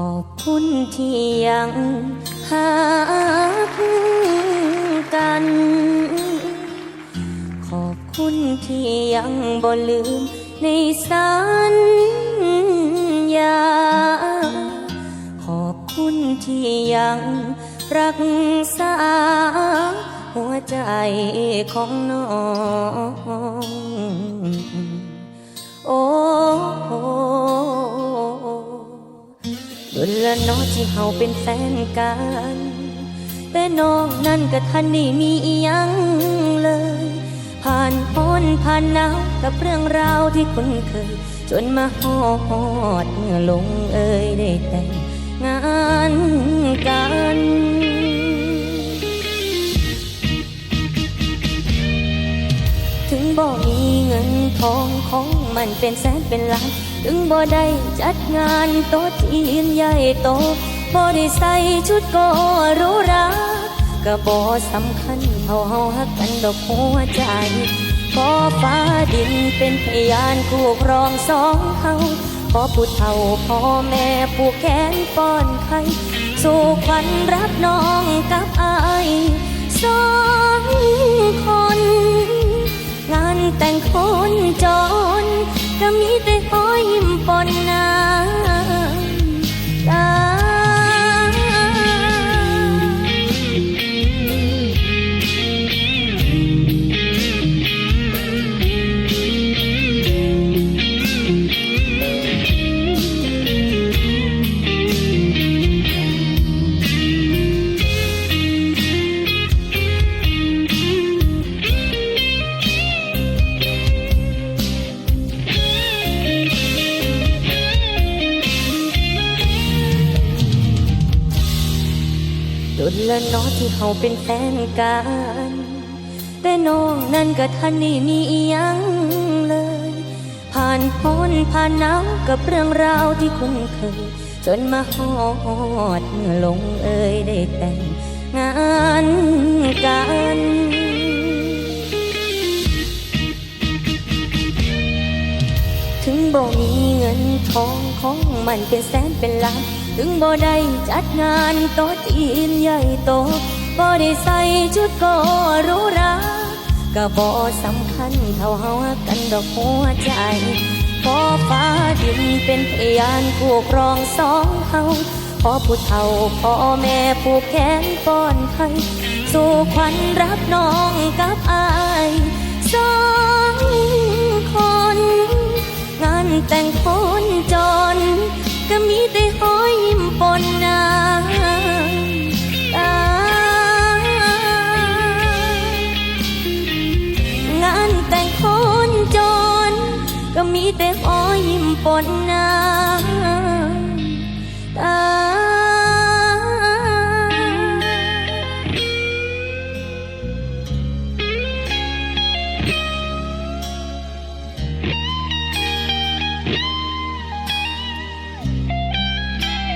ขอบคุณที่ยังหากัน ขอบคุณที่ยังบ่ลืมในสัญญา ขอบคุณที่ยังรักษาหัวใจของน้อง โอ้ โดนละน้อที่เฮาเป็นแฟนกัน แต่น้องนั่นก็ทันได้มีอีหยังเลย ผ่านพ้นผ่านหนาวกับเรื่องราวที่คุ้นเคย จนมาฮอดเมื่อลงเอ่ยได้แต่งงานกันถึงบ่มีเงินทองของ มันเป็นแสนเป็นล้านถึงบ่ได้จัดงานโต๊ะที่ยิ่งใหญ่โตบ่ได้ใส่ชุดกหรูหราก็บ่สำคัญเท่าเฮาฮักกันดอกหัวใจขอฟ้าดินเป็นพยานคู่ครองสองเฮาขอผู้เฒ่าพ่อแม่ผู้แขนป้อนไข่สู่ขวัญรับน้องกับอายสองคน แต่งคนจนก็มีแต่ห้อยยิมปนนา ดุลละน้อที่เฮาเป็นแฟนกัน แต่น้องนั่นก็ทันได้มีอียังเลย ผ่านพ้นผ่านหนาวกับเรื่องราวที่คุ้นเคย จนมาฮอดเมื่อลงเอ่ยได้แต่งงานกันถึงบ่มีเงินทองของมันเป็นแสนเป็นล้าน ถึงบ่ได้จัดงานโต๊ะจีนใหญ่โตบ่ได้ใส่ชุดกหรูหราก็บ่สำคัญเท่าเฮากันดอกหัวใจขอฟ้าดินเป็นพยานคู่ครองสองเฮาขอผู้เฒ่าพ่อแม่ผู้แขนป้อนไข่สู่ขวัญรับน้องกับอายสองคน งานแต่งคนจน ก็มีแต่หอยยิ้มปนน้ำตางานแต่งคนจน ก็มีแต่หอยยิ้มปนน้ำตา